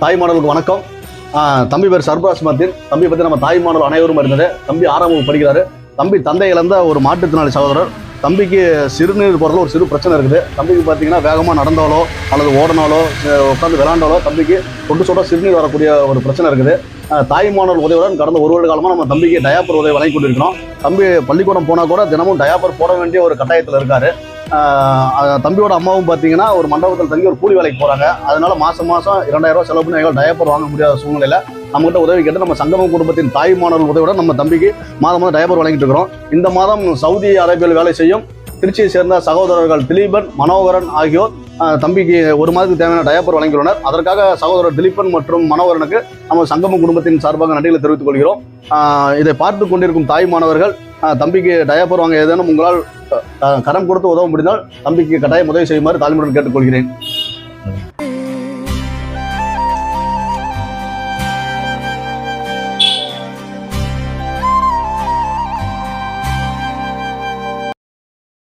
தாய் மாடலுக்கு வணக்கம். தம்பி பேர் சர்பராஸ் மத்தின் தம்பி பற்றி நம்ம தாய் மாடல் அனைவரும் இருந்தது தம்பி ஆறாம் வகுப்பு படிக்கிறாரு. தம்பி தந்தை இழந்த ஒரு மாற்றுத்திறனாளி சகோதரர். தம்பிக்கு சிறுநீர் போகிறதுல ஒரு சிறு பிரச்சனை இருக்குது. தம்பிக்கு பார்த்தீங்கன்னா வேகமாக நடந்தாலோ அல்லது ஓடினாலோ உட்காந்து விளாண்டாலோ தம்பிக்கு கொண்டு சொல்ல சிறுநீர் வரக்கூடிய ஒரு பிரச்சனை இருக்குது. தாய் மாணவர் உதவியுடன் கடந்த ஒரு வருட காலமாக நம்ம தம்பிக்கு டயாப்பர் உதவி வழங்கி கொண்டிருக்கிறோம். தம்பி பள்ளிக்கூடம் போனால் கூட தினமும் டயாப்பர் போட வேண்டிய ஒரு கட்டாயத்தில் இருக்காரு. தம்பியோட அம்மாவும் பார்த்தீங்கன்னா ஒரு மண்டபத்தில் தங்கி ஒரு கூலி வேலைக்கு போகிறாங்க அதனால மாதம் மாதம் இரண்டாயிரம் ரூபா செலவு பண்ணி எங்களால் டயப்பர் வாங்க முடியாத சூழ்நிலையில் நம்மகிட்ட உதவி கேட்டு நம்ம சங்கமம் குடும்பத்தின் தாய் மாணவர்கள் உதவியோட நம்ம தம்பிக்கு மாதம் மாதம் டயப்பர் வழங்கிட்டு இருக்கிறோம். இந்த மாதம் சவுதி அரேபியாவில் வேலை செய்யும் திருச்சியை சேர்ந்த சகோதரர்கள் திலீபன் மனோகரன் ஆகியோர் தம்பிக்கு ஒரு மாதத்துக்கு தேவையான டயப்பர் வழங்கியுள்ளனர். அதற்காக சகோதரர் திலீபன் மற்றும் மனோகரனுக்கு நம்ம சங்கமம் குடும்பத்தின் சார்பாக நன்றிகளை தெரிவித்துக் கொள்கிறோம். இதை பார்த்து கொண்டிருக்கும் தாய் மாணவர்கள் தம்பிக்கு டயப்பர் வாங்க ஏதேனும் உங்களால் கரம் கொடுத்து உதவ முடிந்தால் தம்பிக்கு கட்டாயம் உதவி செய்யுமாறு தாழ்மையுடன் கேட்டுக்கொள்கிறேன்.